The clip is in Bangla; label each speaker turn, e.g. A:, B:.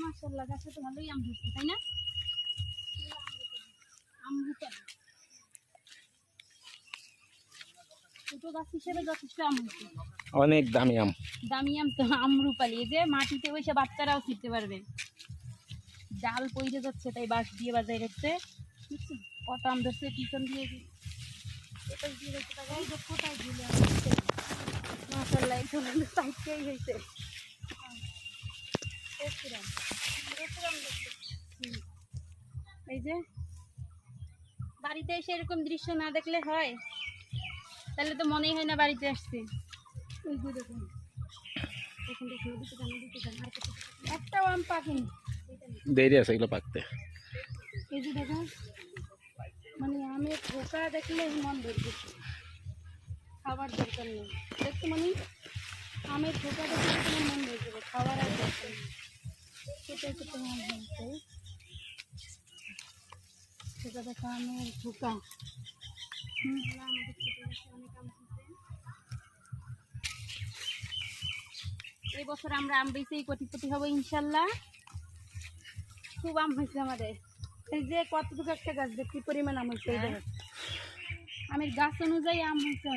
A: মাশাআল্লাহ গাছে তো ভালোই আম ধরছে তাই না? আমরুপালি ছোটো গাছ হিসেবে যথেষ্ট আম হচ্ছে
B: অনেক দামি আম।
A: দামি আম তো আমরুপালি এই যে মাটিতে বসে বাচ্চারাও শিখতে পারবে। জাল পইরে যাচ্ছে তাই বাঁশ দিয়ে বাজায় রাখছে? কত আম ধরছে পিছন দিয়ে কোথায় দিলে এই তো হয়েছে আম, আম। এই যে বাড়িতে এসে এরকম দৃশ্য না দেখলে হয়? তাহলে তো মনেই হয় না বাড়িতে আসছে। ওই দেখুন। একটাও আম পাকেনি।
B: দেরি আছে এগুলো পাকতে।
A: এই যে দেখুন মানে আমের ধোকা দেখলে মন ধরবে খাবার দরকার নেই। দেখতে মানে আমের ধোকা দেখলে তোমার মন ধরে যাবে খাবার আর দরকার নেই কেটে কেটে আম হয়েছে সেটা দেখো আমের হয়েছে। এই বছর আমরা আম বেচেই কোটিপতি হব ইনশাল্লাহ। খুব আম হয়েছে আমাদের। এই যে কতটুকু একটা গাছ দেখি পরিমাণ আম হয়েছে আমের গাছ অনুযায়ী আম হয়েছে